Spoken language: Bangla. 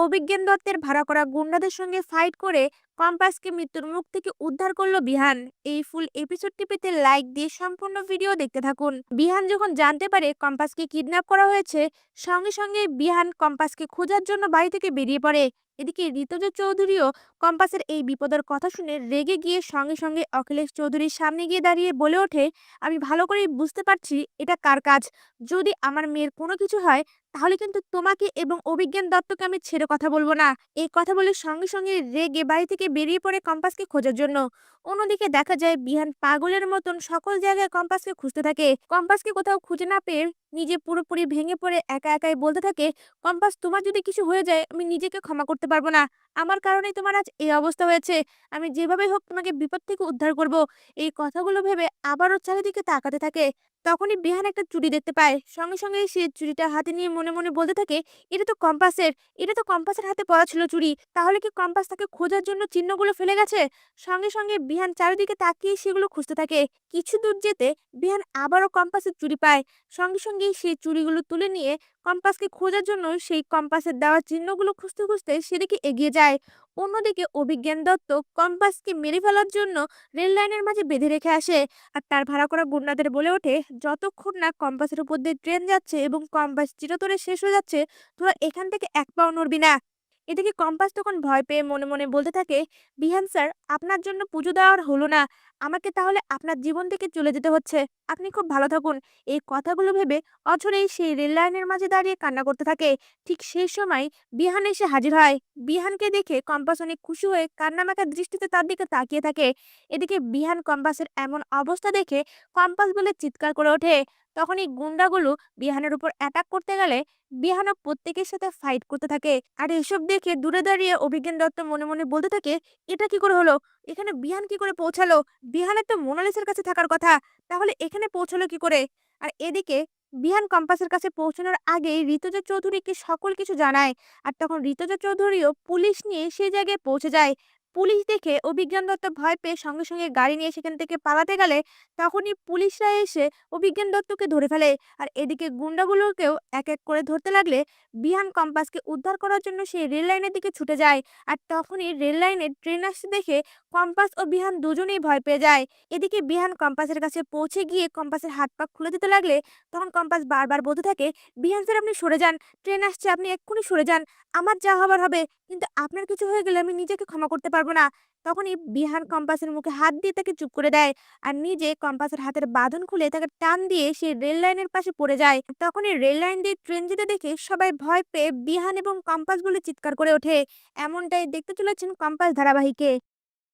অভিজ্ঞান দত্তের ভাড়া করা গুন্ডাদের সঙ্গে ফাইট করে কম্পাসকে মৃত্যুর মুখ থেকে উদ্ধার করল বিহান। এই ফুল এপিসোডটি পেতে লাইক দিয়ে সম্পূর্ণ ভিডিও দেখতে থাকুন। বিহান যখন জানতে পারে কম্পাসকে কিডন্যাপ করা হয়েছে, সঙ্গে সঙ্গে বিহান কম্পাসকে খোঁজার জন্য বাড়ি থেকে বেরিয়ে পড়ে। এদিকে ঋতুজ চৌধুরীও কম্পাসের এই বিপদের কথা শুনে রেগে গিয়ে সঙ্গে সঙ্গে অখিলেশ চৌধুরীর সামনে গিয়ে দাঁড়িয়ে বলে ওঠে, আমি ভালো করেই বুঝতে পারছি এটা কার কাজ। যদি আমার মেয়ের কোনো কিছু হয়, তাহলে কিন্তু তোমাকে এবং অভিজ্ঞান দত্তকে আমি ছেড়ে কথা বলব না। এই কথা বলে সঙ্গে সঙ্গে রেগে বাড়ি থেকে বেরিয়ে পড়ে কম্পাসকে খোঁজার জন্য। অন্যদিকে দেখা যায়, বিহান পাগলের মতন সকল জায়গায় কম্পাসকে খুঁজতে থাকে। কম্পাসকে কোথাও খুঁজে না পেয়ে নিজে পুরোপুরি ভেঙে পড়ে একা একাই বলতে থাকে, কম্পাস, তোমার যদি কিছু হয়ে যায়, আমি নিজেকে ক্ষমা করতে পারব না। আমার কারণেই তোমার আজ এই অবস্থা হয়েছে। আমি যেভাবে হোক তোমাকে বিপদ থেকে উদ্ধার করব। এই কথাগুলো ভেবে আবারও চারিদিকে তাকাতে থাকে। তখনই বিহান একটা চুড়ি দেখতে পায়। সঙ্গে সঙ্গে সে চুড়িটা হাতে নিয়ে মনে মনে বলতে থাকে, এটা তো কম্পাসের, এটা তো কম্পাসের হাতে পড়া ছিল চুড়ি তাহলে কি কম্পাস তাকে খোঁজার জন্য চিহ্নগুলো ফেলে গেছে। সঙ্গে সঙ্গে বিহান চারিদিকে তাকিয়ে সেগুলো খুঁজতে থাকে। কিছু দূর যেতে বিহান আবারও কম্পাসের চুরি পায়। সঙ্গে সঙ্গে সেই চুরিগুলো তুলে নিয়ে কম্পাসকে খোঁজার জন্য সেই কম্পাসের দেওয়া চিহ্নগুলো খুঁজতে খুঁজতে সেদিকে এগিয়ে যায়। অন্যদিকে অভিজ্ঞান দত্ত কম্পাসকে মেরে ফেলার জন্য রেল লাইনের মাঝে বেঁধে রেখে আসে আর তার ভাড়া করা গুন্ডাদের বলে ওঠে, যতক্ষণ না কম্পাসের উপর দিয়ে ট্রেন যাচ্ছে এবং কম্পাস চিরতরে শেষ হয়ে যাচ্ছে, তোরা এখান থেকে এক পাও নড়বি না। এদিকে কম্পাস তখন ভয় পেয়ে মনে মনে বলতে থাকে, বিহান স্যার, আপনার জন্য পুজো দেওয়ার হলো না, আমাকে তাহলে আপনার জীবন থেকে চলে যেতে হচ্ছে। আপনি খুব ভালো থাকুন। এই কথাগুলো ভেবে অঝরেই সেই রেল লাইনের মাঝে দাঁড়িয়ে কান্না করতে থাকে। ঠিক সেই সময় বিহান এসে হাজির হয়। বিহানকে দেখে কম্পাস অনেক খুশি হয়ে কান্নামাখা দৃষ্টিতে তার দিকে তাকিয়ে থাকে। এদিকে বিহান কম্পাসের এমন অবস্থা দেখে কম্পাস বলে চিৎকার করে ওঠে। তখন এই গুন্ডাগুলো বিহানের উপর অ্যাটাক করতে গেলে বিহানও প্রত্যেকের সাথে ফাইট করতে থাকে। আর এসব দেখে দূরে দাঁড়িয়ে অভিজ্ঞান দত্ত মনে মনে বলতে থাকে, এটা কি করে হলো? এখানে বিহান কি করে পৌঁছালো? বিহানের তো মোনালিসের কাছে থাকার কথা, তাহলে এখানে পৌঁছালো কি করে? আর এদিকে বিহান কম্পাসের কাছে পৌঁছানোর আগেই ঋতুজা চৌধুরীকে সকল কিছু জানায়। আর তখন ঋতুজা চৌধুরীও পুলিশ নিয়ে সেই জায়গায় পৌঁছে যায়। পুলিশ দেখে অভিজ্ঞান দত্ত ভয় পেয়ে সঙ্গে সঙ্গে গাড়ি নিয়ে সেখান থেকে পালাতে গেলে তখনই পুলিশরা এসে অভিজ্ঞান দত্তকে ধরে ফেলে। আর এদিকে গুন্ডাগুলোকেও এক এক করে ধরতে লাগলে বিহান কম্পাসকে উদ্ধার করার জন্য সেই রেল লাইনের দিকে ছুটে যায়। আর তখনই রেল লাইনে ট্রেন আসতে দেখে কম্পাস ও বিহান দুজনেই ভয় পেয়ে যায়। এদিকে বিহান কম্পাসের কাছে পৌঁছে গিয়ে কম্পাসের হাত পা খুলে দিতে লাগলে তখন কম্পাস বারবার বলতে থাকে, বিহান স্যার, আপনি সরে যান। ট্রেন আসছে, আপনি এক্ষুনি সরে যান। আমার যা হবার হবে। কিন্তু আপনার কিছু হয়ে গেলে আমি নিজেকে ক্ষমা করতে পারব না। তখনই বিহান কম্পাসের মুখে হাত দিয়ে তাকে চুপ করে দেয় আর নিজে কম্পাসের হাতের বাঁধন খুলে তাকে টান দিয়ে সে রেল লাইনের পাশে পড়ে যায়। তখনই রেল লাইন দিয়ে ট্রেন যেতে দেখে সবাই ভয় পেয়ে বিহান এবং কম্পাস বলে চিৎকার করে ওঠে। এমনটাই দেখতে চলেছেন কম্পাস ধারাবাহিকে।